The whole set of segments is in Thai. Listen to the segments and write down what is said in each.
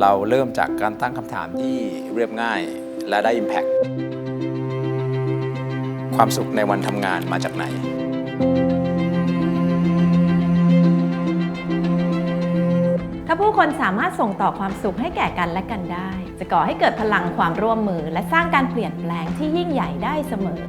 เราเริ่มจากการตั้งคำถามที่เรียบง่ายและได้ Impact ความสุขในวันทำงานมาจากไหน ถ้าผู้คนสามารถส่งต่อความสุขให้แก่กันและกันได้ จะก่อให้เกิดพลังความร่วมมือและสร้างการเปลี่ยนแปลงที่ยิ่งใหญ่ได้เสมอ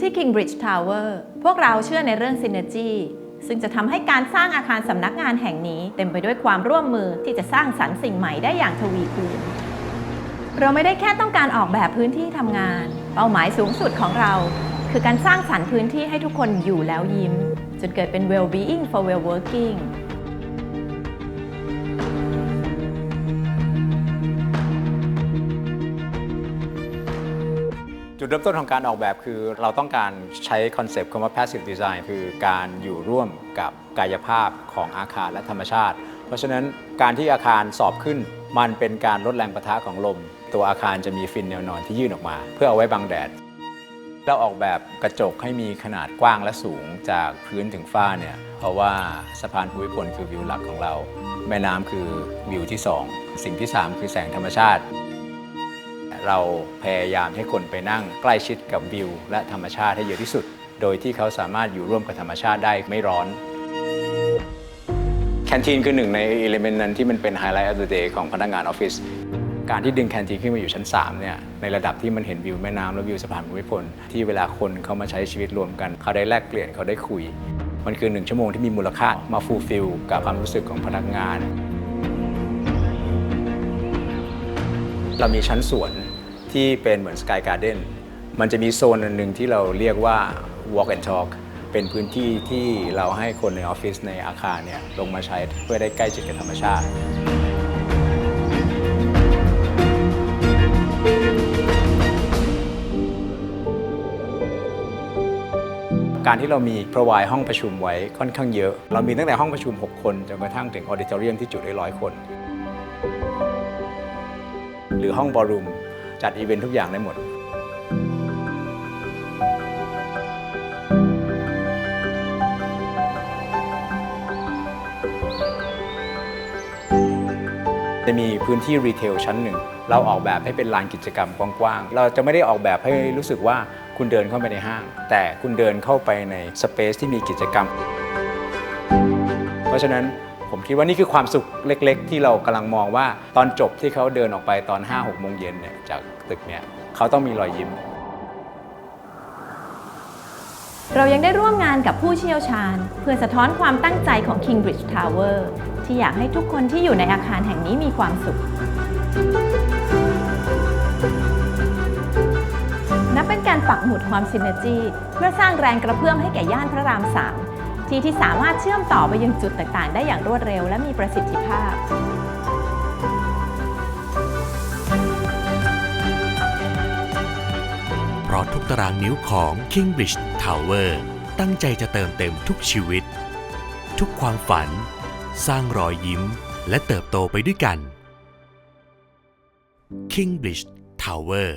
ที่ Kingbridge Tower พวกเราเชื่อในเรื่อง Synergy ซึ่งจะทำให้การสร้างอาคารสำนักงานแห่งนี้ เต็มไปด้วยความร่วมมือที่จะสร้างสรรค์สิ่งใหม่ได้อย่างทวีคูณ เราไม่ได้แค่ต้องการออกแบบพื้นที่ทำงาน เป้าหมายสูงสุดของเรา คือการสร้างสรรค์พื้นที่ให้ทุกคนอยู่แล้วยิ้มจนเกิดเป็น well-being for well-working จุดเริ่มต้นของการออกแบบคือเราต้องการใช้คอนเซปต์คำว่า passive design คือการอยู่ร่วมกับกายภาพของอาคารและธรรมชาติ เพราะฉะนั้นการที่อาคารสอบขึ้น มันเป็นการลดแรงประทะของลม ตัวอาคารจะมีฟินแนวนอนที่ยื่นออกมา เพื่อเอาไว้บังแดดเราออกแบบกระจกให้มีขนาดกว้างและสูงจากพื้นถึงฝ้าเนี่ย เพราะว่าสะพานภูมิพลคือวิวหลักของเรา แม่น้ำคือวิวที่ 2 สิ่งที่ 3 คือแสงธรรมชาติ เราพยายามให้คนไปนั่งใกล้ชิดกับวิว และธรรมชาติให้เยอะที่สุด โดยที่เขาสามารถอยู่ร่วมกับธรรมชาติได้ไม่ร้อนแคนทีนคือหนึ่งในอิเลเมนต์นั้นที่มันเป็นไฮไลท์ of the day ของพนักงานออฟฟิศการที่ดึงแคนทีนขึ้นมาอยู่ชั้น3เนี่ยในระดับที่มันเห็นวิวแม่น้ำและวิวสะพานภูมิพล ที่เวลาคนเขามาใช้ชีวิตรวมกัน เขาได้แลกเปลี่ยนเขาได้คุย มันคือหนึ่งชั่วโมงที่มีมูลค่ามาฟูลฟิลกับความรู้สึกของพนักงาน เรามีชั้นสวน ที่เป็นเหมือนสกายการ์เด้นมันจะมีโซนอันหนึ่งที่เราเรียกว่า walk and talk เป็นพื้นที่ที่เราให้คนในออฟฟิศในอาคารเนี่ยลงมาใช้เพื่อได้ใกล้ชิดกับธรรมชาติการที่เรามี provide ห้องประชุมไว้ค่อนข้างเยอะ เรามีตั้งแต่ห้องประชุม 6 คน จนกระทั่งถึงออดิทอเรียมที่จุได้ร้อยคน หรือห้องบอลรูม จัดอีเวนท์ทุกอย่างได้หมด จะมีพื้นที่รีเทลชั้นหนึ่ง เราออกแบบให้เป็นลานกิจกรรมกว้างๆ เราจะไม่ได้ออกแบบให้รู้สึกว่าคุณเดินเข้าไปในห้าง แต่คุณเดินเข้าไปในสเปซที่มีกิจกรรม เพราะฉะนั้น ผมคิดว่านี่คือความสุขเล็ก ๆ ที่เรากำลังมองว่าตอนจบที่เขาเดินออกไปตอน 5-6โมงเย็นเนี่ยจากตึกเนี่ยเขาต้องมีรอยยิ้ม เรายังได้ร่วมงานกับผู้เชี่ยวชาญ เพื่อสะท้อนความตั้งใจของ Kingbridge Tower ที่อยากให้ทุกคนที่อยู่ในอาคารแห่งนี้มีความสุขนับเป็นการปักหมุดความซินเนจีเพื่อสร้างแรงกระเพื่อมให้แก่ย่านพระรามสาม ที่ที่สามารถเชื่อมต่อไปยังจุดต่างๆ ได้อย่างรวดเร็วและมีประสิทธิภาพ เพราะทุกตารางนิ้วของ Kingbridge Tower ตั้งใจจะเติมเต็มทุกชีวิต ทุกความฝัน สร้างรอยยิ้ม และเติบโตไปด้วยกัน Kingbridge Tower